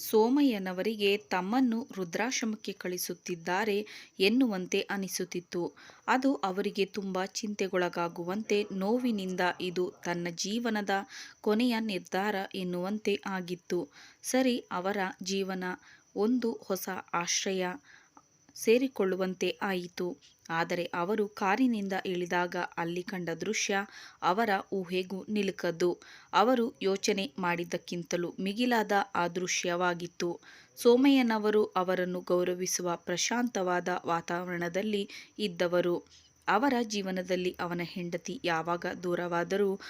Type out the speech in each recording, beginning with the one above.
ಸೋಮಯ್ಯನವರಿಗೆ ತಮ್ಮನ್ನು ವೃದ್ಧಾಶ್ರಮಕ್ಕೆ ಕಳಿಸುತ್ತಿದ್ದಾರೆ ಎನ್ನುವಂತೆ ಅನಿಸುತ್ತಿತ್ತು. ಅದು ಅವರಿಗೆ ತುಂಬ ಚಿಂತೆಗೊಳಗಾಗುವಂತೆ, ನೋವಿನಿಂದ ಇದು ತನ್ನ ಜೀವನದ ಕೊನೆಯ ನಿರ್ಧಾರ ಎನ್ನುವಂತೆ ಆಗಿತ್ತು. ಸರಿ, ಅವರ ಜೀವನ ಒಂದು ಹೊಸ ಆಶ್ರಯ ಸೇರಿಕೊಳ್ಳುವಂತೆ ಆಯಿತು. ಆದರೆ ಅವರು ಕಾರಿನಿಂದ ಇಳಿದಾಗ ಅಲ್ಲಿ ಕಂಡ ದೃಶ್ಯ ಅವರ ಊಹೆಗೂ ನಿಲುಕದ್ದು. ಅವರು ಯೋಚನೆ ಮಾಡಿದ್ದಕ್ಕಿಂತಲೂ ಮಿಗಿಲಾದ ಆ ದೃಶ್ಯವಾಗಿತ್ತು. ಸೋಮಯ್ಯನವರು ಅವರನ್ನು ಗೌರವಿಸುವ ಪ್ರಶಾಂತವಾದ ವಾತಾವರಣದಲ್ಲಿ ಇದ್ದವರು. ಅವರ ಜೀವನದಲ್ಲಿ ಅವನ ಹೆಂಡತಿ ಯಾವಾಗ ದೂರವಾದರೂ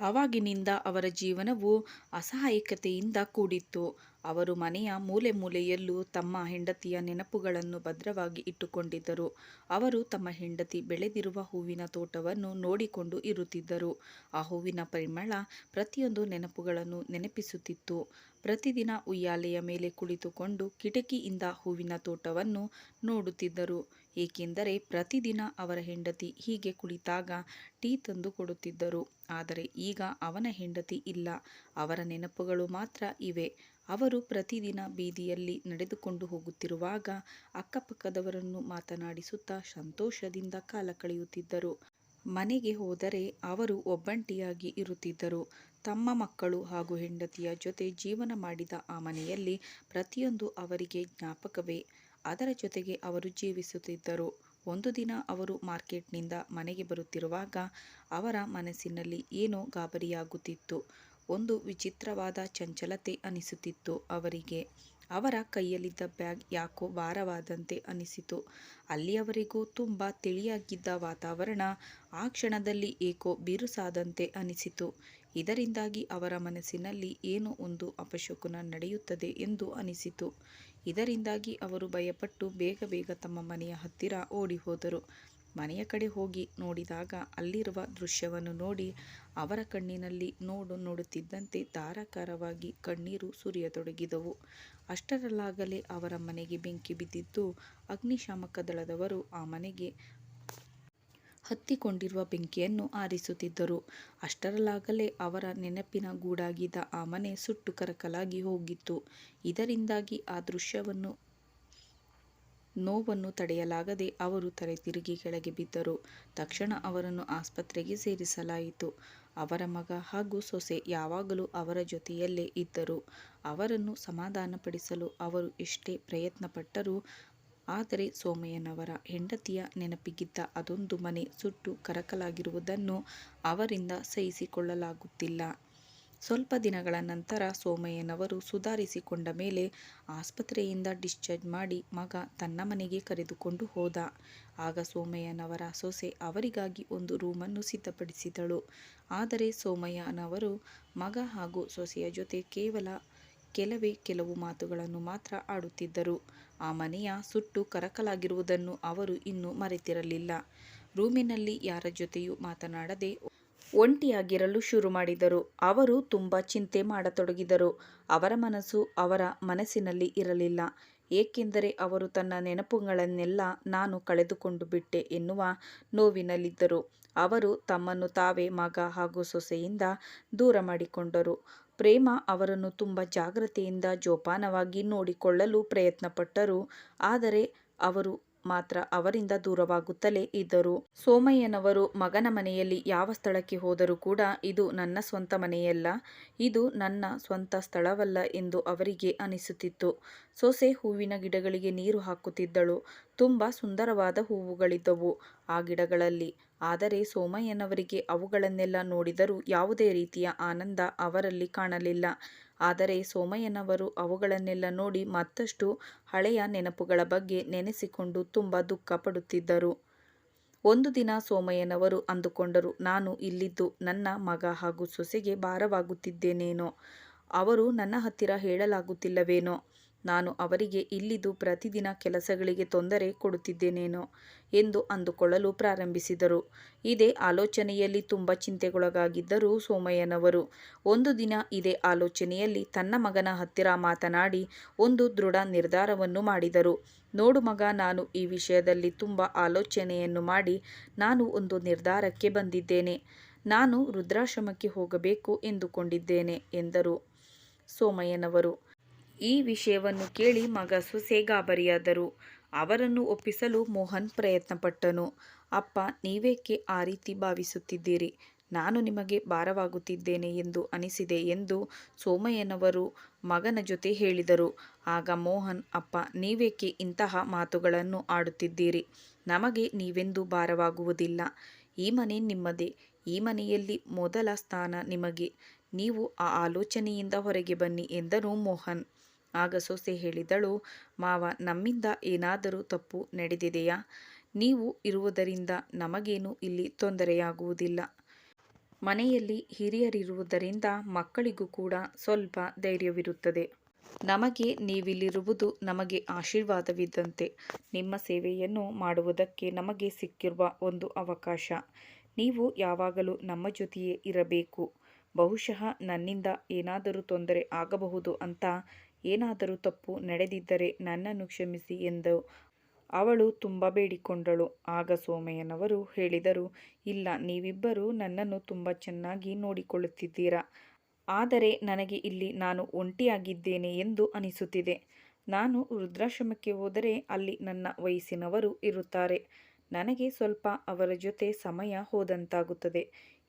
ಆವಾಗಿನಿಂದ ಅವರ ಜೀವನವು ಅಸಹಾಯಕತೆಯಿಂದ ಕೂಡಿತ್ತು. ಅವರು ಮನೆಯ ಮೂಲೆ ಮೂಲೆಯಲ್ಲೂ ತಮ್ಮ ಹೆಂಡತಿಯ ನೆನಪುಗಳನ್ನು ಭದ್ರವಾಗಿ ಇಟ್ಟುಕೊಂಡಿದ್ದರು. ಅವರು ತಮ್ಮ ಹೆಂಡತಿ ಬೆಳೆದಿರುವ ಹೂವಿನ ತೋಟವನ್ನು ನೋಡಿಕೊಂಡು ಇರುತ್ತಿದ್ದರು. ಆ ಹೂವಿನ ಪರಿಮಳ ಪ್ರತಿಯೊಂದು ನೆನಪುಗಳನ್ನು ನೆನಪಿಸುತ್ತಿತ್ತು. ಪ್ರತಿದಿನ ಉಯ್ಯಾಲೆಯ ಮೇಲೆ ಕುಳಿತುಕೊಂಡು ಕಿಟಕಿಯಿಂದ ಹೂವಿನ ತೋಟವನ್ನು ನೋಡುತ್ತಿದ್ದರು. ಏಕೆಂದರೆ ಪ್ರತಿದಿನ ಅವರ ಹೆಂಡತಿ ಹೀಗೆ ಕುಳಿತಾಗ ಟೀ ತಂದು ಕೊಡುತ್ತಿದ್ದರು. ಆದರೆ ಈಗ ಅವನ ಹೆಂಡತಿ ಇಲ್ಲ. ಅವರ ನೆನಪುಗಳು ಮಾತ್ರ ಇವೆ. ಅವರು ಪ್ರತಿದಿನ ಬೀದಿಯಲ್ಲಿ ನಡೆದುಕೊಂಡು ಹೋಗುತ್ತಿರುವಾಗ ಅಕ್ಕಪಕ್ಕದವರನ್ನು ಮಾತನಾಡಿಸುತ್ತಾ ಸಂತೋಷದಿಂದ ಕಾಲ ಕಳೆಯುತ್ತಿದ್ದರು. ಮನೆಗೆ ಹೋದರೆ ಅವರು ಒಬ್ಬಂಟಿಯಾಗಿ ಇರುತ್ತಿದ್ದರು. ತಮ್ಮ ಮಕ್ಕಳು ಹಾಗೂ ಹೆಂಡತಿಯ ಜೊತೆ ಜೀವನ ಮಾಡಿದ ಆ ಮನೆಯಲ್ಲಿ ಪ್ರತಿಯೊಂದು ಅವರಿಗೆ ಜ್ಞಾಪಕವೇ. ಅದರ ಜೊತೆಗೆ ಅವರು ಜೀವಿಸುತ್ತಿದ್ದರು. ಒಂದು ದಿನ ಅವರು ಮಾರ್ಕೆಟ್ನಿಂದ ಮನೆಗೆ ಬರುತ್ತಿರುವಾಗ ಅವರ ಮನಸ್ಸಿನಲ್ಲಿ ಏನೋ ಗಾಬರಿಯಾಗುತ್ತಿತ್ತು. ಒಂದು ವಿಚಿತ್ರವಾದ ಚಂಚಲತೆ ಅನಿಸುತ್ತಿತ್ತು ಅವರಿಗೆ. ಅವರ ಕೈಯಲ್ಲಿದ್ದ ಬ್ಯಾಗ್ ಯಾಕೋ ಭಾರವಾದಂತೆ ಅನಿಸಿತು. ಅಲ್ಲಿಯವರೆಗೂ ತುಂಬ ತಿಳಿಯಾಗಿದ್ದ ವಾತಾವರಣ ಆ ಕ್ಷಣದಲ್ಲಿ ಏಕೋ ಬಿರುಸಾದಂತೆ ಅನಿಸಿತು. ಇದರಿಂದಾಗಿ ಅವರ ಮನಸ್ಸಿನಲ್ಲಿ ಏನೋ ಒಂದು ಅಪಶಕುನ ನಡೆಯುತ್ತದೆ ಎಂದು ಅನಿಸಿತು. ಇದರಿಂದಾಗಿ ಅವರು ಭಯಪಟ್ಟು ಬೇಗ ಬೇಗ ತಮ್ಮ ಮನೆಯ ಹತ್ತಿರ ಓಡಿಹೋದರು. ಮನೆಯ ಕಡೆ ಹೋಗಿ ನೋಡಿದಾಗ ಅಲ್ಲಿರುವ ದೃಶ್ಯವನ್ನು ನೋಡಿ ಅವರ ಕಣ್ಣಿನಲ್ಲಿ ನೋಡು ನೋಡುತ್ತಿದ್ದಂತೆ ಧಾರಾಕಾರವಾಗಿ ಕಣ್ಣೀರು ಸುರಿಯತೊಡಗಿದವು. ಅಷ್ಟರಲ್ಲಾಗಲೇ ಅವರ ಮನೆಗೆ ಬೆಂಕಿ ಬಿದ್ದಿದ್ದು. ಅಗ್ನಿಶಾಮಕ ದಳದವರು ಆ ಮನೆಗೆ ಹತ್ತಿಕೊಂಡಿರುವ ಬೆಂಕಿಯನ್ನು ಆರಿಸುತ್ತಿದ್ದರು. ಅಷ್ಟರಲ್ಲಾಗಲೇ ಅವರ ನೆನಪಿನ ಗೂಡಾಗಿದ್ದ ಆ ಮನೆ ಸುಟ್ಟು ಕರಕಲಾಗಿ ಹೋಗಿತ್ತು. ಇದರಿಂದಾಗಿ ಆ ದೃಶ್ಯವನ್ನು ನೋವನ್ನು ತಡೆಯಲಾಗದೆ ಅವರು ತಲೆ ತಿರುಗಿ ಕೆಳಗೆ ಬಿದ್ದರು. ತಕ್ಷಣ ಅವರನ್ನು ಆಸ್ಪತ್ರೆಗೆ ಸೇರಿಸಲಾಯಿತು. ಅವರ ಮಗ ಹಾಗೂ ಸೊಸೆ ಯಾವಾಗಲೂ ಅವರ ಜೊತೆಯಲ್ಲೇ ಇದ್ದರು. ಅವರನ್ನು ಸಮಾಧಾನಪಡಿಸಲು ಅವರು ಎಷ್ಟೇ ಪ್ರಯತ್ನಪಟ್ಟರು ಆದರೆ ಸೋಮಯ್ಯನವರ ಹೆಂಡತಿಯ ನೆನಪಿಗಿದ್ದ ಅದೊಂದು ಮನೆ ಸುಟ್ಟು ಕರಕಲಾಗಿರುವುದನ್ನು ಅವರಿಂದ ಸಹಿಸಿಕೊಳ್ಳಲಾಗುತ್ತಿಲ್ಲ. ಸ್ವಲ್ಪ ದಿನಗಳ ನಂತರ ಸೋಮಯ್ಯನವರು ಸುಧಾರಿಸಿಕೊಂಡ ಮೇಲೆ ಆಸ್ಪತ್ರೆಯಿಂದ ಡಿಸ್ಚಾರ್ಜ್ ಮಾಡಿ ಮಗ ತನ್ನ ಮನೆಗೆ ಕರೆದುಕೊಂಡು ಹೋದ. ಆಗ ಸೋಮಯ್ಯನವರ ಸೊಸೆ ಅವರಿಗಾಗಿ ಒಂದು ರೂಮನ್ನು ಸಿದ್ಧಪಡಿಸಿದಳು. ಆದರೆ ಸೋಮಯ್ಯನವರು ಮಗ ಹಾಗೂ ಸೊಸೆಯ ಜೊತೆ ಕೇವಲ ಕೆಲವೇ ಕೆಲವು ಮಾತುಗಳನ್ನು ಮಾತ್ರ ಆಡುತ್ತಿದ್ದರು. ಆ ಮನೆಯ ಸುಟ್ಟು ಕರಕಲಾಗಿರುವುದನ್ನು ಅವರು ಇನ್ನೂ ಮರೆತಿರಲಿಲ್ಲ. ರೂಮಿನಲ್ಲಿ ಯಾರ ಜೊತೆಯೂ ಮಾತನಾಡದೆ ಒಂಟಿಯಾಗಿರಲು ಶುರು ಮಾಡಿದರು ಅವರು ತುಂಬ ಚಿಂತೆ ಮಾಡತೊಡಗಿದರು. ಅವರ ಮನಸ್ಸು ಅವರ ಮನಸ್ಸಿನಲ್ಲಿ ಇರಲಿಲ್ಲ. ಏಕೆಂದರೆ ಅವರು ತನ್ನ ನೆನಪುಗಳನ್ನೆಲ್ಲ ನಾನು ಕಳೆದುಕೊಂಡು ಬಿಟ್ಟೆ ಎನ್ನುವ ನೋವಿನಲ್ಲಿದ್ದರು. ಅವರು ತಮ್ಮನ್ನು ತಾವೇ ಮಗ ಹಾಗೂ ಸೊಸೆಯಿಂದ ದೂರ ಮಾಡಿಕೊಂಡರು. ಪ್ರೇಮ ಅವರನ್ನು ತುಂಬ ಜಾಗ್ರತೆಯಿಂದ ಜೋಪಾನವಾಗಿ ನೋಡಿಕೊಳ್ಳಲು ಪ್ರಯತ್ನಪಟ್ಟರು. ಆದರೆ ಅವರು ಮಾತ್ರ ಅವರಿಂದ ದೂರವಾಗುತ್ತಲೇ ಇದ್ದರು. ಸೋಮಯ್ಯನವರು ಮಗನ ಮನೆಯಲ್ಲಿ ಯಾವ ಸ್ಥಳಕ್ಕೆ ಹೋದರೂ ಕೂಡ ಇದು ನನ್ನ ಸ್ವಂತ ಮನೆಯಲ್ಲ. ಇದು ನನ್ನ ಸ್ವಂತ ಸ್ಥಳವಲ್ಲ ಎಂದು ಅವರಿಗೆ ಅನಿಸುತ್ತಿತ್ತು. ಸೊಸೆ ಹೂವಿನ ಗಿಡಗಳಿಗೆ ನೀರು ಹಾಕುತ್ತಿದ್ದಳು. ತುಂಬ ಸುಂದರವಾದ ಹೂವುಗಳಿದ್ದವು ಆ ಗಿಡಗಳಲ್ಲಿ. ಆದರೆ ಸೋಮಯ್ಯನವರಿಗೆ ಅವುಗಳನ್ನೆಲ್ಲ ನೋಡಿದರೂ ಯಾವುದೇ ರೀತಿಯ ಆನಂದ ಅವರಲ್ಲಿ ಕಾಣಲಿಲ್ಲ. ಆದರೆ ಸೋಮಯ್ಯನವರು ಅವುಗಳನ್ನೆಲ್ಲ ನೋಡಿ ಮತ್ತಷ್ಟು ಹಳೆಯ ನೆನಪುಗಳ ಬಗ್ಗೆ ನೆನೆಸಿಕೊಂಡು ತುಂಬ ದುಃಖ ಪಡುತ್ತಿದ್ದರು. ಒಂದು ದಿನ ಸೋಮಯ್ಯನವರು ಅಂದುಕೊಂಡರು, ನಾನು ಇಲ್ಲಿದ್ದು ನನ್ನ ಮಗ ಹಾಗೂ ಸೊಸೆಗೆ ಭಾರವಾಗುತ್ತಿದ್ದೇನೇನೋ. ಅವರು ನನ್ನ ಹತ್ತಿರ ಹೇಳಲಾಗುತ್ತಿಲ್ಲವೇನೋ. ನಾನು ಅವರಿಗೆ ಇಲ್ಲಿದ್ದು ಪ್ರತಿದಿನ ಕೆಲಸಗಳಿಗೆ ತೊಂದರೆ ಕೊಡುತ್ತಿದ್ದೇನೇನೋ ಎಂದು ಅಂದುಕೊಳ್ಳಲು ಪ್ರಾರಂಭಿಸಿದರು. ಇದೇ ಆಲೋಚನೆಯಲ್ಲಿ ತುಂಬ ಚಿಂತೆಗೊಳಗಾಗಿದ್ದರು ಸೋಮಯ್ಯನವರು. ಒಂದು ದಿನ ಇದೇ ಆಲೋಚನೆಯಲ್ಲಿ ತನ್ನ ಮಗನ ಹತ್ತಿರ ಮಾತನಾಡಿ ಒಂದು ದೃಢ ನಿರ್ಧಾರವನ್ನು ಮಾಡಿದರು. ನೋಡು ಮಗ, ನಾನು ಈ ವಿಷಯದಲ್ಲಿ ತುಂಬ ಆಲೋಚನೆಯನ್ನು ಮಾಡಿ ನಾನು ಒಂದು ನಿರ್ಧಾರಕ್ಕೆ ಬಂದಿದ್ದೇನೆ. ನಾನು ರುದ್ರಾಶ್ರಮಕ್ಕೆ ಹೋಗಬೇಕು ಎಂದುಕೊಂಡಿದ್ದೇನೆ ಎಂದರು ಸೋಮಯ್ಯನವರು. ಈ ವಿಷಯವನ್ನು ಕೇಳಿ ಮಗ ಸೊಸೆ ಗಾಬರಿಯಾದರು ಅವರನ್ನು ಒಪ್ಪಿಸಲು ಮೋಹನ್ ಪ್ರಯತ್ನಪಟ್ಟನು. ಅಪ್ಪ, ನೀವೇಕೆ ಆ ರೀತಿ ಭಾವಿಸುತ್ತಿದ್ದೀರಿ? ನಾನು ನಿಮಗೆ ಭಾರವಾಗುತ್ತಿದ್ದೇನೆ ಎಂದು ಅನಿಸಿದೆ ಎಂದು ಸೋಮಯ್ಯನವರು ಮಗನ ಜೊತೆ ಹೇಳಿದರು. ಆಗ ಮೋಹನ್, ಅಪ್ಪ, ನೀವೇಕೆ ಇಂತಹ ಮಾತುಗಳನ್ನು ಆಡುತ್ತಿದ್ದೀರಿ? ನಮಗೆ ನೀವೆಂದು ಭಾರವಾಗುವುದಿಲ್ಲ. ಈ ಮನೆ ನಿಮ್ಮದೇ. ಈ ಮನೆಯಲ್ಲಿ ಮೊದಲ ಸ್ಥಾನ ನಿಮಗೆ. ನೀವು ಆ ಆಲೋಚನೆಯಿಂದ ಹೊರಗೆ ಬನ್ನಿ ಎಂದನು ಮೋಹನ್. ಆಗ ಸೊಸೆ ಹೇಳಿದಳು, ಮಾವ, ನಮ್ಮಿಂದ ಏನಾದರೂ ತಪ್ಪು ನಡೆದಿದೆಯಾ? ನೀವು ಇರುವುದರಿಂದ ನಮಗೇನು ಇಲ್ಲಿ ತೊಂದರೆಯಾಗುವುದಿಲ್ಲ. ಮನೆಯಲ್ಲಿ ಹಿರಿಯರಿರುವುದರಿಂದ ಮಕ್ಕಳಿಗೂ ಕೂಡ ಸ್ವಲ್ಪ ಧೈರ್ಯವಿರುತ್ತದೆ. ನಮಗೆ ನೀವಿಲ್ಲಿರುವುದು ನಮಗೆ ಆಶೀರ್ವಾದವಿದ್ದಂತೆ. ನಿಮ್ಮ ಸೇವೆಯನ್ನು ಮಾಡುವುದಕ್ಕೆ ನಮಗೆ ಸಿಕ್ಕಿರುವ ಒಂದು ಅವಕಾಶ. ನೀವು ಯಾವಾಗಲೂ ನಮ್ಮ ಜೊತೆಯೇ ಇರಬೇಕು. ಬಹುಶಃ ನನ್ನಿಂದ ಏನಾದರೂ ತೊಂದರೆ ಆಗಬಹುದು ಅಂತ ಏನಾದರೂ ತಪ್ಪು ನಡೆದಿದ್ದರೆ ನನ್ನನ್ನು ಕ್ಷಮಿಸಿ ಎಂದು. ಅವಳು ತುಂಬ ಬೇಡಿಕೊಂಡಳು. ಆಗ ಸೋಮಯ್ಯನವರು ಹೇಳಿದರು, ಇಲ್ಲ, ನೀವಿಬ್ಬರೂ ನನ್ನನ್ನು ತುಂಬ ಚೆನ್ನಾಗಿ ನೋಡಿಕೊಳ್ಳುತ್ತಿದ್ದೀರಾ. ಆದರೆ ನನಗೆ ಇಲ್ಲಿ ನಾನು ಒಂಟಿಯಾಗಿದ್ದೇನೆ ಎಂದು ಅನಿಸುತ್ತಿದೆ. ನಾನು ವೃದ್ಧಾಶ್ರಮಕ್ಕೆ ಹೋದರೆ ಅಲ್ಲಿ ನನ್ನ ವಯಸ್ಸಿನವರು ಇರುತ್ತಾರೆ. ನನಗೆ ಸ್ವಲ್ಪ ಅವರ ಜೊತೆ ಸಮಯ ಹೋದಂತಾಗುತ್ತದೆ.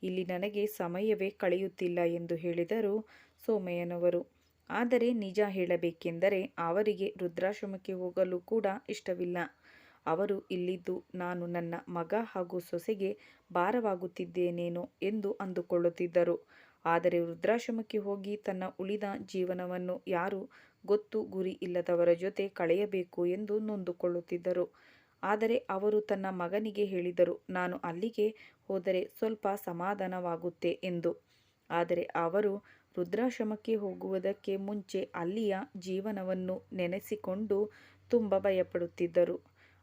ಇಲ್ಲಿ ನನಗೆ ಸಮಯವೇ ಕಳೆಯುತ್ತಿಲ್ಲ ಎಂದು ಹೇಳಿದರು ಸೋಮಯ್ಯನವರು. ಆದರೆ ನಿಜ ಹೇಳಬೇಕೆಂದರೆ ಅವರಿಗೆ ವೃದ್ಧಾಶ್ರಮಕ್ಕೆ ಹೋಗಲು ಕೂಡ ಇಷ್ಟವಿಲ್ಲ. ಅವರು ಇಲ್ಲಿದ್ದು ನಾನು ನನ್ನ ಮಗ ಹಾಗೂ ಸೊಸೆಗೆ ಭಾರವಾಗುತ್ತಿದ್ದೇನೇನೋ ಎಂದು ಅಂದುಕೊಳ್ಳುತ್ತಿದ್ದರು. ಆದರೆ ವೃದ್ಧಾಶ್ರಮಕ್ಕೆ ಹೋಗಿ ತನ್ನ ಉಳಿದ ಜೀವನವನ್ನು ಯಾರು ಗೊತ್ತು ಗುರಿ ಇಲ್ಲದವರ ಜೊತೆ ಕಳೆಯಬೇಕು ಎಂದು ನೊಂದುಕೊಳ್ಳುತ್ತಿದ್ದರು. ಆದರೆ ಅವರು ತನ್ನ ಮಗನಿಗೆ ಹೇಳಿದರು, ನಾನು ಅಲ್ಲಿಗೆ ಹೋದರೆ ಸ್ವಲ್ಪ ಸಮಾಧಾನವಾಗುತ್ತೆ ಎಂದು. ಆದರೆ ಅವರು ವೃದ್ಧಾಶ್ರಮಕ್ಕೆ ಹೋಗುವುದಕ್ಕೆ ಮುಂಚೆ ಅಲ್ಲಿಯ ಜೀವನವನ್ನು ನೆನೆಸಿಕೊಂಡು ತುಂಬ ಭಯಪಡುತ್ತಿದ್ದರು.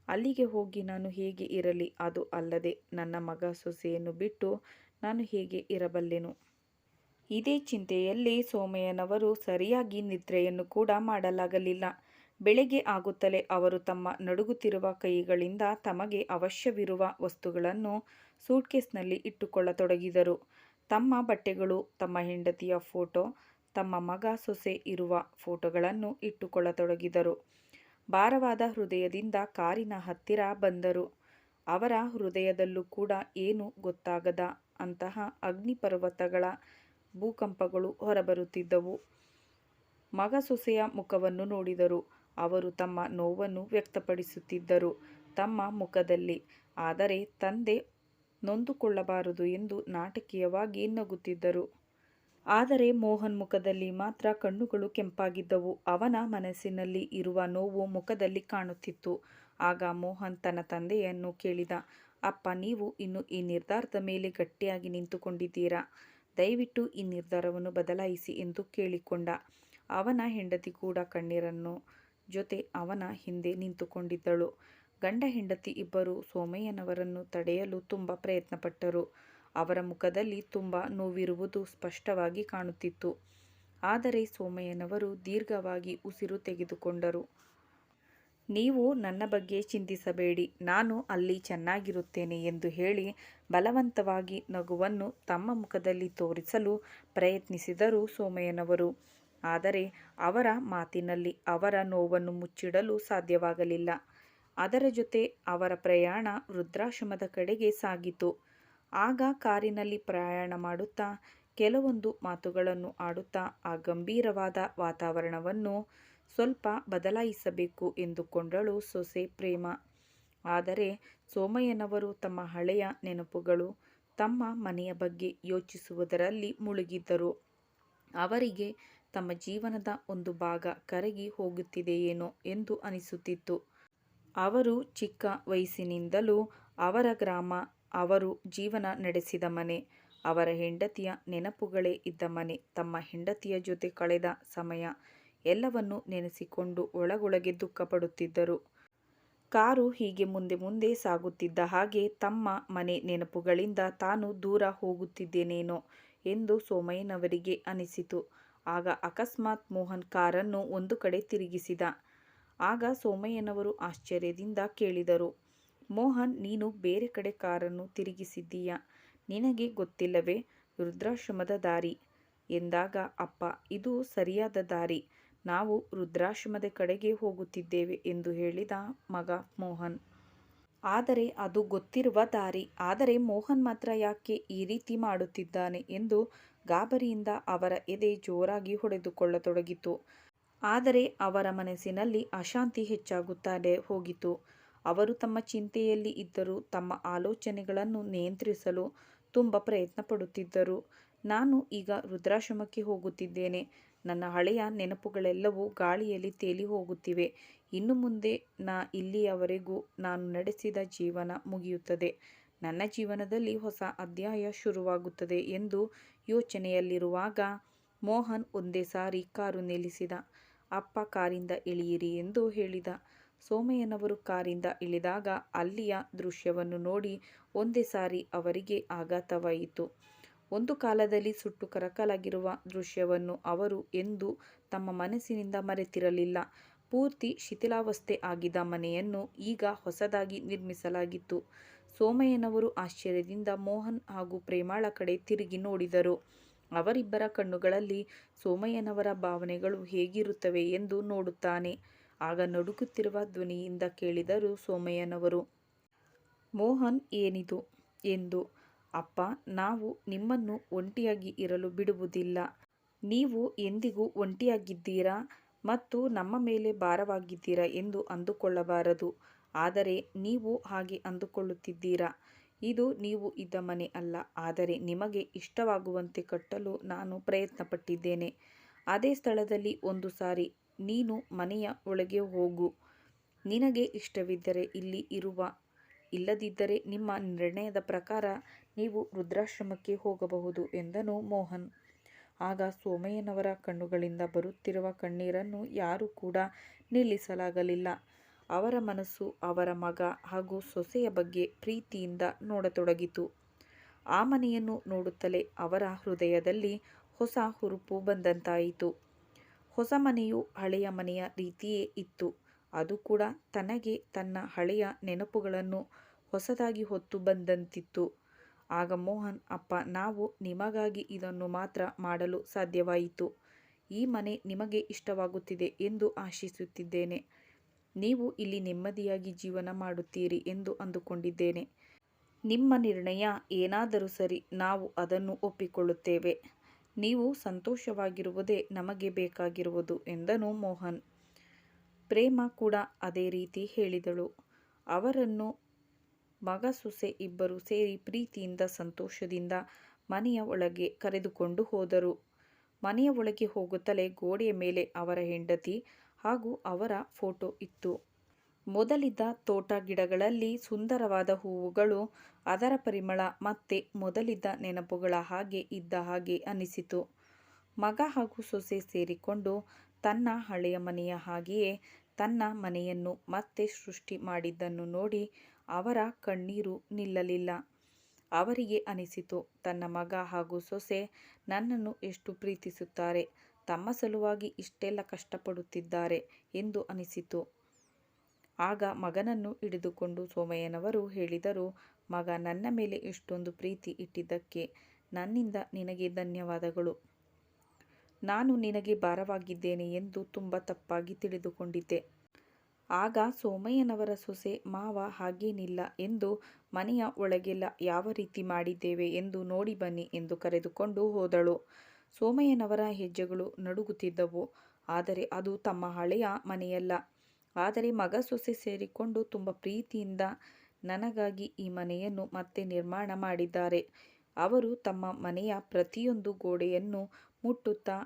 ಅಲ್ಲಿಗೆ ಹೋಗಿ ನಾನು ಹೇಗೆ ಇರಲಿ, ಅದು ಅಲ್ಲದೆ ನನ್ನ ಮಗ ಸೊಸೆಯನ್ನು ಬಿಟ್ಟು ನಾನು ಹೇಗೆ ಇರಬಲ್ಲೆನು? ಇದೇ ಚಿಂತೆಯಲ್ಲಿ ಸೋಮಯ್ಯನವರು ಸರಿಯಾಗಿ ನಿದ್ರೆಯನ್ನು ಕೂಡ ಮಾಡಲಾಗಲಿಲ್ಲ. ಬೆಳಗ್ಗೆ ಆಗುತ್ತಲೇ ಅವರು ತಮ್ಮ ನಡುಗುತ್ತಿರುವ ಕೈಗಳಿಂದ ತಮಗೆ ಅವಶ್ಯವಿರುವ ವಸ್ತುಗಳನ್ನು ಸೂಟ್ಕೇಸ್ನಲ್ಲಿ ಇಟ್ಟುಕೊಳ್ಳತೊಡಗಿದರು. ತಮ್ಮ ಬಟ್ಟೆಗಳು, ತಮ್ಮ ಹೆಂಡತಿಯ ಫೋಟೋ, ತಮ್ಮ ಮಗ ಸೊಸೆ ಇರುವ ಫೋಟೋಗಳನ್ನು ಇಟ್ಟುಕೊಳ್ಳತೊಡಗಿದರು. ಭಾರವಾದ ಹೃದಯದಿಂದ ಕಾರಿನ ಹತ್ತಿರ ಬಂದರು. ಅವರ ಹೃದಯದಲ್ಲೂ ಕೂಡ ಏನು ಗೊತ್ತಾಗದ ಅಂತಹ ಅಗ್ನಿಪರ್ವತಗಳ ಭೂಕಂಪಗಳು ಹೊರಬರುತ್ತಿದ್ದವು. ಮಗ ಸೊಸೆಯ ಮುಖವನ್ನು ನೋಡಿದರು. ಅವರು ತಮ್ಮ ನೋವನ್ನು ವ್ಯಕ್ತಪಡಿಸುತ್ತಿದ್ದರು. ತಮ್ಮ ಮುಖದಲ್ಲಿ, ಆದರೆ ತಂದೆ ನೊಂದುಕೊಳ್ಳಬಾರದು ಎಂದು ನಾಟಕೀಯವಾಗಿ ನಗುತ್ತಿದ್ದರು. ಆದರೆ ಮೋಹನ್ ಮುಖದಲ್ಲಿ ಮಾತ್ರ ಕಣ್ಣುಗಳು ಕೆಂಪಾಗಿದ್ದವು. ಅವನ ಮನಸ್ಸಿನಲ್ಲಿ ಇರುವ ನೋವು ಮುಖದಲ್ಲಿ ಕಾಣುತ್ತಿತ್ತು. ಆಗ ಮೋಹನ್ ತನ್ನ ತಂದೆಯನ್ನು ಕೇಳಿದ, ಅಪ್ಪ, ನೀವು ಇನ್ನು ಈ ನಿರ್ಧಾರದ ಮೇಲೆ ಗಟ್ಟಿಯಾಗಿ ನಿಂತುಕೊಂಡಿದ್ದೀರಾ? ದಯವಿಟ್ಟು ಈ ನಿರ್ಧಾರವನ್ನು ಬದಲಾಯಿಸಿ ಎಂದು ಕೇಳಿಕೊಂಡ. ಅವನ ಹೆಂಡತಿ ಕೂಡ ಕಣ್ಣೀರನ್ನು ಜೊತೆ ಅವನ ಹಿಂದೆ ನಿಂತುಕೊಂಡಿದ್ದಳು. ಗಂಡ ಹೆಂಡತಿ ಇಬ್ಬರು ಸೋಮಯ್ಯನವರನ್ನು ತಡೆಯಲು ತುಂಬ ಪ್ರಯತ್ನಪಟ್ಟರು. ಅವರ ಮುಖದಲ್ಲಿ ತುಂಬ ನೋವಿರುವುದು ಸ್ಪಷ್ಟವಾಗಿ ಕಾಣುತ್ತಿತ್ತು. ಆದರೆ ಸೋಮಯ್ಯನವರು ದೀರ್ಘವಾಗಿ ಉಸಿರು ತೆಗೆದುಕೊಂಡರು. ನೀವು ನನ್ನ ಬಗ್ಗೆ ಚಿಂತಿಸಬೇಡಿ, ನಾನು ಅಲ್ಲಿ ಚೆನ್ನಾಗಿರುತ್ತೇನೆ ಎಂದು ಹೇಳಿ ಬಲವಂತವಾಗಿ ನಗುವನ್ನು ತಮ್ಮ ಮುಖದಲ್ಲಿ ತೋರಿಸಲು ಪ್ರಯತ್ನಿಸಿದರು ಸೋಮಯ್ಯನವರು. ಆದರೆ ಅವರ ಮಾತಿನಲ್ಲಿ ಅವರ ನೋವನ್ನು ಮುಚ್ಚಿಡಲು ಸಾಧ್ಯವಾಗಲಿಲ್ಲ. ಅದರ ಜೊತೆ ಅವರ ಪ್ರಯಾಣ ವೃದ್ಧಾಶ್ರಮದ ಕಡೆಗೆ ಸಾಗಿತು. ಆಗ ಕಾರಿನಲ್ಲಿ ಪ್ರಯಾಣ ಮಾಡುತ್ತಾ, ಕೆಲವೊಂದು ಮಾತುಗಳನ್ನು ಆಡುತ್ತಾ, ಆ ಗಂಭೀರವಾದ ವಾತಾವರಣವನ್ನು ಸ್ವಲ್ಪ ಬದಲಾಯಿಸಬೇಕು ಎಂದುಕೊಂಡಳು ಸೊಸೆ ಪ್ರೇಮ. ಆದರೆ ಸೋಮಯ್ಯನವರು ತಮ್ಮ ಹಳೆಯ ನೆನಪುಗಳು ತಮ್ಮ ಮನೆಯ ಬಗ್ಗೆ ಯೋಚಿಸುವುದರಲ್ಲಿ ಮುಳುಗಿದ್ದರು. ಅವರಿಗೆ ತಮ್ಮ ಜೀವನದ ಒಂದು ಭಾಗ ಕರಗಿ ಹೋಗುತ್ತಿದೆಯೇನೋ ಎಂದು ಅನಿಸುತ್ತಿತ್ತು. ಅವರು ಚಿಕ್ಕ ವಯಸ್ಸಿನಿಂದಲೂ ಅವರ ಗ್ರಾಮ, ಅವರು ಜೀವನ ನಡೆಸಿದ ಮನೆ, ಅವರ ಹೆಂಡತಿಯ ನೆನಪುಗಳೇ ಇದ್ದ ಮನೆ, ತಮ್ಮ ಹೆಂಡತಿಯ ಜೊತೆ ಕಳೆದ ಸಮಯ, ಎಲ್ಲವನ್ನು ನೆನೆಸಿಕೊಂಡು ಒಳಗೊಳಗೆ ದುಃಖಪಡುತ್ತಿದ್ದರು. ಕಾರು ಹೀಗೆ ಮುಂದೆ ಮುಂದೆ ಸಾಗುತ್ತಿದ್ದ ಹಾಗೆ ತಮ್ಮ ಮನೆ ನೆನಪುಗಳಿಂದ ತಾನು ದೂರ ಹೋಗುತ್ತಿದ್ದೇನೇನೋ ಎಂದು ಸೋಮಯ್ಯನವರಿಗೆ ಅನಿಸಿತು. ಆಗ ಅಕಸ್ಮಾತ್ ಮೋಹನ್ ಕಾರನ್ನು ಒಂದು ಕಡೆ ತಿರುಗಿಸಿದ. ಆಗ ಸೋಮಯ್ಯನವರು ಆಶ್ಚರ್ಯದಿಂದ ಕೇಳಿದರು, ಮೋಹನ್, ನೀನು ಬೇರೆ ಕಡೆ ಕಾರನ್ನು ತಿರುಗಿಸಿದ್ದೀಯಾ ನಿನಗೆ ಗೊತ್ತಿಲ್ಲವೇ ರುದ್ರಾಶ್ರಮದ ದಾರಿ ಎಂದಾಗ, ಅಪ್ಪ, ಇದು ಸರಿಯಾದ ದಾರಿ ನಾವು ರುದ್ರಾಶ್ರಮದ ಕಡೆಗೆ ಹೋಗುತ್ತಿದ್ದೇವೆ ಎಂದು ಹೇಳಿದ ಮಗ ಮೋಹನ್. ಆದರೆ ಅದು ಗೊತ್ತಿರುವ ದಾರಿ. ಆದರೆ ಮೋಹನ್ ಮಾತ್ರ ಯಾಕೆ ಈ ರೀತಿ ಮಾಡುತ್ತಿದ್ದಾನೆ ಎಂದು ಗಾಬರಿಯಿಂದ ಅವರ ಎದೆ ಜೋರಾಗಿ ಹೊಡೆದುಕೊಳ್ಳತೊಡಗಿತು. ಆದರೆ ಅವರ ಮನಸ್ಸಿನಲ್ಲಿ ಅಶಾಂತಿ ಹೆಚ್ಚಾಗುತ್ತಲೇ ಹೋಗಿತು. ಅವರು ತಮ್ಮ ಚಿಂತೆಯಲ್ಲಿ ಇದ್ದರೂ ತಮ್ಮ ಆಲೋಚನೆಗಳನ್ನು ನಿಯಂತ್ರಿಸಲು ತುಂಬ ಪ್ರಯತ್ನ ಪಡುತ್ತಿದ್ದರು ನಾನು ಈಗ ವೃದ್ಧಾಶ್ರಮಕ್ಕೆ ಹೋಗುತ್ತಿದ್ದೇನೆ. ನನ್ನ ಹಳೆಯ ನೆನಪುಗಳೆಲ್ಲವೂ ಗಾಳಿಯಲ್ಲಿ ತೇಲಿ ಹೋಗುತ್ತಿವೆ. ಇನ್ನು ಮುಂದೆ ನಾ ಇಲ್ಲಿಯವರೆಗೂ ನಾನು ನಡೆಸಿದ ಜೀವನ ಮುಗಿಯುತ್ತದೆ. ನನ್ನ ಜೀವನದಲ್ಲಿ ಹೊಸ ಅಧ್ಯಾಯ ಶುರುವಾಗುತ್ತದೆ ಎಂದು ಯೋಚನೆಯಲ್ಲಿರುವಾಗ ಮೋಹನ್ ಒಂದೇ ಸಾರಿ ಕಾರು ನಿಲ್ಲಿಸಿದ. ಅಪ್ಪ ಕಾರಿಂದ ಇಳಿಯಿರಿ ಎಂದು ಹೇಳಿದ. ಸೋಮಯ್ಯನವರು ಕಾರಿಂದ ಇಳಿದಾಗ ಅಲ್ಲಿಯ ದೃಶ್ಯವನ್ನು ನೋಡಿ ಒಂದೇ ಸಾರಿ ಅವರಿಗೆ ಆಘಾತವಾಯಿತು. ಒಂದು ಕಾಲದಲ್ಲಿ ಸುಟ್ಟು ಕರಕಲಾಗಿರುವ ದೃಶ್ಯವನ್ನು ಅವರು ಎಂದು ತಮ್ಮ ಮನಸ್ಸಿನಿಂದ ಮರೆತಿರಲಿಲ್ಲ. ಪೂರ್ತಿ ಶಿಥಿಲಾವಸ್ಥೆ ಆಗಿದ್ದ ಮನೆಯನ್ನು ಈಗ ಹೊಸದಾಗಿ ನಿರ್ಮಿಸಲಾಗಿತ್ತು. ಸೋಮಯ್ಯನವರು ಆಶ್ಚರ್ಯದಿಂದ ಮೋಹನ್ ಹಾಗೂ ಪ್ರೇಮಾಳ ಕಡೆ ತಿರುಗಿ ನೋಡಿದರು. ಅವರಿಬ್ಬರ ಕಣ್ಣುಗಳಲ್ಲಿ ಸೋಮಯ್ಯನವರ ಭಾವನೆಗಳು ಹೇಗಿರುತ್ತವೆ ಎಂದು ನೋಡುತ್ತಾನೆ. ಆಗ ನಡುಕುತ್ತಿರುವ ಧ್ವನಿಯಿಂದ ಕೇಳಿದರು ಸೋಮಯ್ಯನವರು. ಮೋಹನ್ ಏನಿದು? ಎಂದು. ಅಪ್ಪ, ನಾವು ನಿಮ್ಮನ್ನು ಒಂಟಿಯಾಗಿ ಇರಲು ಬಿಡುವುದಿಲ್ಲ. ನೀವು ಎಂದಿಗೂ ಒಂಟಿಯಾಗಿದ್ದೀರಾ ಮತ್ತು ನಮ್ಮ ಮೇಲೆ ಭಾರವಾಗಿದ್ದೀರಾ ಎಂದು ಅಂದುಕೊಳ್ಳಬಾರದು. ಆದರೆ ನೀವು ಹಾಗೆ ಅಂದುಕೊಳ್ಳುತ್ತಿದ್ದೀರಾ. ಇದು ನೀವು ಇದ್ದ ಮನೆ ಅಲ್ಲ. ಆದರೆ ನಿಮಗೆ ಇಷ್ಟವಾಗುವಂತೆ ಕಟ್ಟಲು ನಾನು ಪ್ರಯತ್ನಪಟ್ಟಿದ್ದೇನೆ. ಅದೇ ಸ್ಥಳದಲ್ಲಿ ಒಂದು ಸಾರಿ, ನೀನು ಮನೆಯ ಒಳಗೆ ಹೋಗು. ನಿನಗೆ ಇಷ್ಟವಿದ್ದರೆ ಇಲ್ಲಿ ಇರುವ, ಇಲ್ಲದಿದ್ದರೆ ನಿಮ್ಮ ನಿರ್ಣಯದ ಪ್ರಕಾರ ನೀವು ವೃದ್ಧಾಶ್ರಮಕ್ಕೆ ಹೋಗಬಹುದು ಎಂದನು ಮೋಹನ್. ಆಗ ಸೋಮಯ್ಯನವರ ಕಣ್ಣುಗಳಿಂದ ಬರುತ್ತಿರುವ ಕಣ್ಣೀರನ್ನು ಯಾರೂ ಕೂಡ ನಿಲ್ಲಿಸಲಾಗಲಿಲ್ಲ. ಅವರ ಮನಸ್ಸು ಅವರ ಮಗ ಹಾಗೂ ಸೊಸೆಯ ಬಗ್ಗೆ ಪ್ರೀತಿಯಿಂದ ನೋಡತೊಡಗಿತು. ಆ ಮನೆಯನ್ನು ನೋಡುತ್ತಲೇ ಅವರ ಹೃದಯದಲ್ಲಿ ಹೊಸ ಹುರುಪು ಬಂದಂತಾಯಿತು. ಹೊಸ ಮನೆಯು ಹಳೆಯ ಮನೆಯ ರೀತಿಯೇ ಇತ್ತು. ಅದು ಕೂಡ ತನಗೆ ತನ್ನ ಹಳೆಯ ನೆನಪುಗಳನ್ನು ಹೊಸದಾಗಿ ಹೊತ್ತು ಬಂದಂತಿತ್ತು. ಆಗ ಮೋಹನ್, ಅಪ್ಪ, ನಾವು ನಿಮಗಾಗಿ ಇದನ್ನು ಮಾತ್ರ ಮಾಡಲು ಸಾಧ್ಯವಾಯಿತು. ಈ ಮನೆ ನಿಮಗೆ ಇಷ್ಟವಾಗುತ್ತಿದೆ ಎಂದು ಆಶಿಸುತ್ತಿದ್ದೇನೆ. ನೀವು ಇಲ್ಲಿ ನೆಮ್ಮದಿಯಾಗಿ ಜೀವನ ಮಾಡುತ್ತೀರಿ ಎಂದು ಅಂದುಕೊಂಡಿದ್ದೇನೆ. ನಿಮ್ಮ ನಿರ್ಣಯ ಏನಾದರೂ ಸರಿ, ನಾವು ಅದನ್ನು ಒಪ್ಪಿಕೊಳ್ಳುತ್ತೇವೆ. ನೀವು ಸಂತೋಷವಾಗಿರುವುದೇ ನಮಗೆ ಬೇಕಾಗಿರುವುದು, ಎಂದನು ಮೋಹನ್. ಪ್ರೇಮ ಕೂಡ ಅದೇ ರೀತಿ ಹೇಳಿದಳು. ಅವರನ್ನು ಮಗ ಸೊಸೆ ಇಬ್ಬರೂ ಸೇರಿ ಪ್ರೀತಿಯಿಂದ ಸಂತೋಷದಿಂದ ಮನೆಯ ಒಳಗೆ ಕರೆದುಕೊಂಡು ಹೋದರು. ಮನೆಯ ಒಳಗೆ ಹೋಗುತ್ತಲೇ ಗೋಡೆಯ ಮೇಲೆ ಅವರ ಹೆಂಡತಿ ಹಾಗೂ ಅವರ ಫೋಟೋ ಇತ್ತು. ಮೊದಲಿದ್ದ ತೋಟ ಗಿಡಗಳಲ್ಲಿ ಸುಂದರವಾದ ಹೂವುಗಳು, ಅದರ ಪರಿಮಳ ಮತ್ತೆ ಮೊದಲಿದ್ದ ನೆನಪುಗಳ ಹಾಗೆ ಇದ್ದ ಹಾಗೆ ಅನಿಸಿತು. ಮಗ ಹಾಗೂ ಸೊಸೆ ಸೇರಿಕೊಂಡು ತನ್ನ ಹಳೆಯ ಮನೆಯ ಹಾಗೆಯೇ ತನ್ನ ಮನೆಯನ್ನು ಮತ್ತೆ ಸೃಷ್ಟಿ ಮಾಡಿದ್ದನ್ನು ನೋಡಿ ಅವರ ಕಣ್ಣೀರು ನಿಲ್ಲಲಿಲ್ಲ. ಅವರಿಗೆ ಅನಿಸಿತು, ತನ್ನ ಮಗ ಹಾಗೂ ಸೊಸೆ ನನ್ನನ್ನು ಎಷ್ಟು ಪ್ರೀತಿಸುತ್ತಾರೆ. ತಮ್ಮ ಸಲುವಾಗಿ ಇಷ್ಟೆಲ್ಲ ಕಷ್ಟಪಡುತ್ತಿದ್ದಾರೆ ಎಂದು ಅನಿಸಿತು. ಆಗ ಮಗನನ್ನು ಹಿಡಿದುಕೊಂಡು ಸೋಮಯ್ಯನವರು ಹೇಳಿದರು, ಮಗ, ನನ್ನ ಮೇಲೆ ಇಷ್ಟೊಂದು ಪ್ರೀತಿ ಇಟ್ಟಿದ್ದಕ್ಕೆ ನನ್ನಿಂದ ನಿನಗೆ ಧನ್ಯವಾದಗಳು. ನಾನು ನಿನಗೆ ಭಾರವಾಗಿದ್ದೇನೆ ಎಂದು ತುಂಬ ತಪ್ಪಾಗಿ ತಿಳಿದುಕೊಂಡಿದ್ದೆ. ಆಗ ಸೋಮಯ್ಯನವರ ಸೊಸೆ ಮಾವ ಹಾಗೇನಿಲ್ಲ ಎಂದು ಮನೆಯ ಒಳಗೆಲ್ಲ ಯಾವ ರೀತಿ ಮಾಡಿದ್ದೇವೆ ಎಂದು ನೋಡಿ ಬನ್ನಿ ಎಂದು ಕರೆದುಕೊಂಡು ಹೋದಳು. ಸೋಮಯ್ಯನವರ ಹೆಜ್ಜೆಗಳು ನಡುಗುತ್ತಿದ್ದವು. ಆದರೆ ಅದು ತಮ್ಮ ಹಳೆಯ ಮನೆಯಲ್ಲ. ಆದರೆ ಮಗ ಸೊಸೆ ಸೇರಿಕೊಂಡು ತುಂಬಾ ಪ್ರೀತಿಯಿಂದ ನನಗಾಗಿ ಈ ಮನೆಯನ್ನು ಮತ್ತೆ ನಿರ್ಮಾಣ ಮಾಡಿದ್ದಾರೆ. ಅವರು ತಮ್ಮ ಮನೆಯ ಪ್ರತಿಯೊಂದು ಗೋಡೆಯನ್ನು ಮುಟ್ಟುತ್ತಾ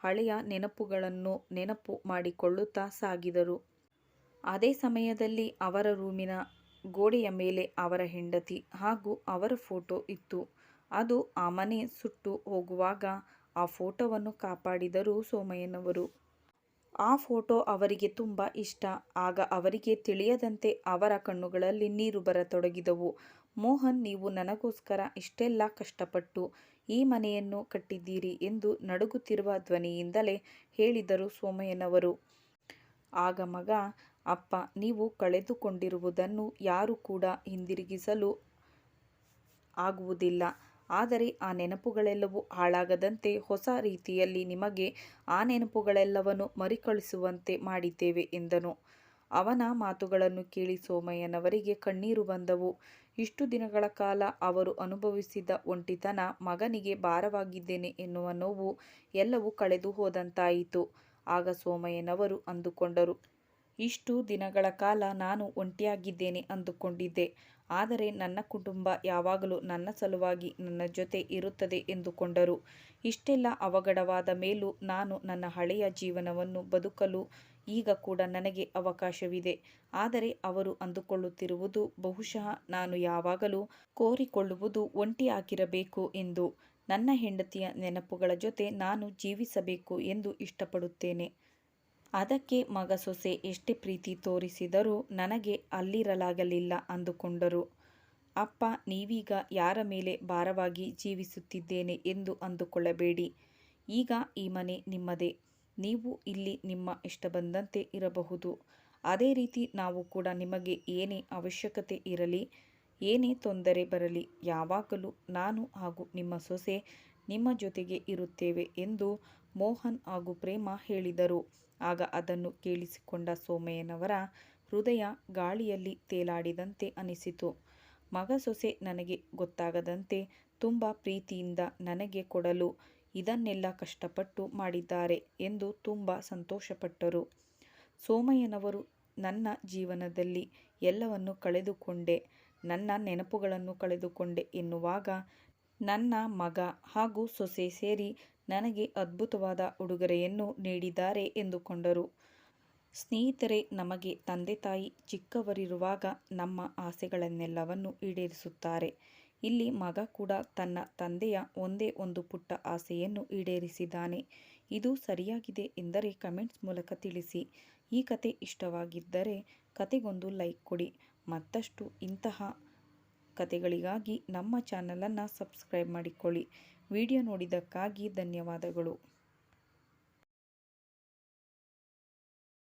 ಹಳೆಯ ನೆನಪುಗಳನ್ನು ನೆನಪು ಮಾಡಿಕೊಳ್ಳುತ್ತಾ ಸಾಗಿದರು. ಅದೇ ಸಮಯದಲ್ಲಿ ಅವರ ರೂಮಿನ ಗೋಡೆಯ ಮೇಲೆ ಅವರ ಹೆಂಡತಿ ಹಾಗೂ ಅವರ ಫೋಟೋ ಇತ್ತು. ಅದು ಆ ಮನೆ ಸುಟ್ಟು ಹೋಗುವಾಗ ಆ ಫೋಟೋವನ್ನು ಕಾಪಾಡಿದರು ಸೋಮಯ್ಯನವರು. ಆ ಫೋಟೋ ಅವರಿಗೆ ತುಂಬ ಇಷ್ಟ. ಆಗ ಅವರಿಗೆ ತಿಳಿಯದಂತೆ ಅವರ ಕಣ್ಣುಗಳಲ್ಲಿ ನೀರು ಬರತೊಡಗಿದವು. ಮೋಹನ್, ನೀವು ನನಗೋಸ್ಕರ ಇಷ್ಟೆಲ್ಲ ಕಷ್ಟಪಟ್ಟು ಈ ಮನೆಯನ್ನು ಕಟ್ಟಿದ್ದೀರಿ ಎಂದು ನಡುಗುತ್ತಿರುವ ಧ್ವನಿಯಿಂದಲೇ ಹೇಳಿದರು ಸೋಮಯ್ಯನವರು. ಆಗ ಮಗ, ಅಪ್ಪ, ನೀವು ಕಳೆದುಕೊಂಡಿರುವುದನ್ನು ಯಾರು ಕೂಡ ಹಿಂದಿರುಗಿಸಲು ಆಗುವುದಿಲ್ಲ. ಆದರೆ ಆ ನೆನಪುಗಳೆಲ್ಲವೂ ಹಾಳಾಗದಂತೆ ಹೊಸ ರೀತಿಯಲ್ಲಿ ನಿಮಗೆ ಆ ನೆನಪುಗಳೆಲ್ಲವನ್ನು ಮರಿಕಳಿಸುವಂತೆ ಮಾಡಿದ್ದೇವೆ ಎಂದನು. ಅವನ ಮಾತುಗಳನ್ನು ಕೇಳಿ ಸೋಮಯ್ಯನವರಿಗೆ ಕಣ್ಣೀರು ಬಂದವು. ಇಷ್ಟು ದಿನಗಳ ಕಾಲ ಅವರು ಅನುಭವಿಸಿದ ಒಂಟಿತನ, ಮಗನಿಗೆ ಭಾರವಾಗಿದ್ದೇನೆ ಎನ್ನುವ ನೋವು ಎಲ್ಲವೂ ಕಳೆದು ಹೋದಂತಾಯಿತು. ಆಗ ಸೋಮಯ್ಯನವರು ಅಂದುಕೊಂಡರು. ಇಷ್ಟು ದಿನಗಳ ಕಾಲ ನಾನು ಒಂಟಿಯಾಗಿದ್ದೇನೆ ಅಂದುಕೊಂಡಿದ್ದೆ. ಆದರೆ ನನ್ನ ಕುಟುಂಬ ಯಾವಾಗಲೂ ನನ್ನ ಸಲುವಾಗಿ ನನ್ನ ಜೊತೆ ಇರುತ್ತದೆ ಎಂದುಕೊಂಡರು. ಇಷ್ಟೆಲ್ಲ ಅವಘಡವಾದ ಮೇಲೂ ನಾನು ನನ್ನ ಹಳೆಯ ಜೀವನವನ್ನು ಬದುಕಲು ಈಗ ಕೂಡ ನನಗೆ ಅವಕಾಶವಿದೆ. ಆದರೆ ಅವರು ಅಂದುಕೊಳ್ಳುತ್ತಿರುವುದು ಬಹುಶಃ ನಾನು ಯಾವಾಗಲೂ ಕೋರಿಕೊಳ್ಳುವುದು ಒಂಟಿಯಾಗಿರಬೇಕು ಎಂದು. ನನ್ನ ಹೆಂಡತಿಯ ನೆನಪುಗಳ ಜೊತೆ ನಾನು ಜೀವಿಸಬೇಕು ಎಂದು ಇಷ್ಟಪಡುತ್ತೇನೆ. ಅದಕ್ಕೆ ಮಗ ಸೊಸೆ ಎಷ್ಟೇ ಪ್ರೀತಿ ತೋರಿಸಿದರೂ ನನಗೆ ಅಲ್ಲಿರಲಾಗಲಿಲ್ಲ ಅಂದುಕೊಂಡರು. ಅಪ್ಪ ನೀವೀಗ ಯಾರ ಮೇಲೆ ಭಾರವಾಗಿ ಜೀವಿಸುತ್ತಿದ್ದೇನೆ ಎಂದು ಅಂದುಕೊಳ್ಳಬೇಡಿ. ಈಗ ಈ ಮನೆ ನಿಮ್ಮದೇ. ನೀವು ಇಲ್ಲಿ ನಿಮ್ಮ ಇಷ್ಟ ಬಂದಂತೆ ಇರಬಹುದು. ಅದೇ ರೀತಿ ನಾವು ಕೂಡ ನಿಮಗೆ ಏನೇ ಅವಶ್ಯಕತೆ ಇರಲಿ, ಏನೇ ತೊಂದರೆ ಬರಲಿ ಯಾವಾಗಲೂ ನಾನು ಹಾಗೂ ನಿಮ್ಮ ಸೊಸೆ ನಿಮ್ಮ ಜೊತೆಗೆ ಇರುತ್ತೇವೆ ಎಂದು ಮೋಹನ್ ಹಾಗೂ ಪ್ರೇಮ ಹೇಳಿದರು. ಆಗ ಅದನ್ನು ಕೇಳಿಸಿಕೊಂಡ ಸೋಮಯ್ಯನವರ ಹೃದಯ ಗಾಳಿಯಲ್ಲಿ ತೇಲಾಡಿದಂತೆ ಅನಿಸಿತು. ಮಗ ಸೊಸೆ ನನಗೆ ಗೊತ್ತಾಗದಂತೆ ತುಂಬ ಪ್ರೀತಿಯಿಂದ ನನಗೆ ಕೊಡಲು ಇದನ್ನೆಲ್ಲ ಕಷ್ಟಪಟ್ಟು ಮಾಡಿದ್ದಾರೆ ಎಂದು ತುಂಬ ಸಂತೋಷಪಟ್ಟರು. ಸೋಮಯ್ಯನವರು ನನ್ನ ಜೀವನದಲ್ಲಿ ಎಲ್ಲವನ್ನೂ ಕಳೆದುಕೊಂಡೆ, ನನ್ನ ನೆನಪುಗಳನ್ನು ಕಳೆದುಕೊಂಡೆ ಎನ್ನುವಾಗ ನನ್ನ ಮಗ ಹಾಗೂ ಸೊಸೆ ಸೇರಿ ನನಗೆ ಅದ್ಭುತವಾದ ಉಡುಗೊರೆಯನ್ನು ನೀಡಿದ್ದಾರೆ ಎಂದುಕೊಂಡರು. ಸ್ನೇಹಿತರೆ, ನಮಗೆ ತಂದೆ ತಾಯಿ ಚಿಕ್ಕವರಿರುವಾಗ ನಮ್ಮ ಆಸೆಗಳನ್ನೆಲ್ಲವನ್ನು ಈಡೇರಿಸುತ್ತಾರೆ. ಇಲ್ಲಿ ಮಗ ಕೂಡ ತನ್ನ ತಂದೆಯ ಒಂದೇ ಒಂದು ಪುಟ್ಟ ಆಸೆಯನ್ನು ಈಡೇರಿಸಿದ್ದಾನೆ. ಇದು ಸರಿಯಾಗಿದೆ ಎಂದರೆ ಕಮೆಂಟ್ಸ್ ಮೂಲಕ ತಿಳಿಸಿ. ಈ ಕತೆ ಇಷ್ಟವಾಗಿದ್ದರೆ ಕತೆಗೊಂದು ಲೈಕ್ ಕೊಡಿ. ಮತ್ತಷ್ಟು ಇಂತಹ ಕತೆಗಳಿಗಾಗಿ ನಮ್ಮ ಚಾನಲನ್ನು ಸಬ್ಸ್ಕ್ರೈಬ್ ಮಾಡಿಕೊಳ್ಳಿ. ವಿಡಿಯೋ ನೋಡಿದ್ದಕ್ಕಾಗಿ ಧನ್ಯವಾದಗಳು.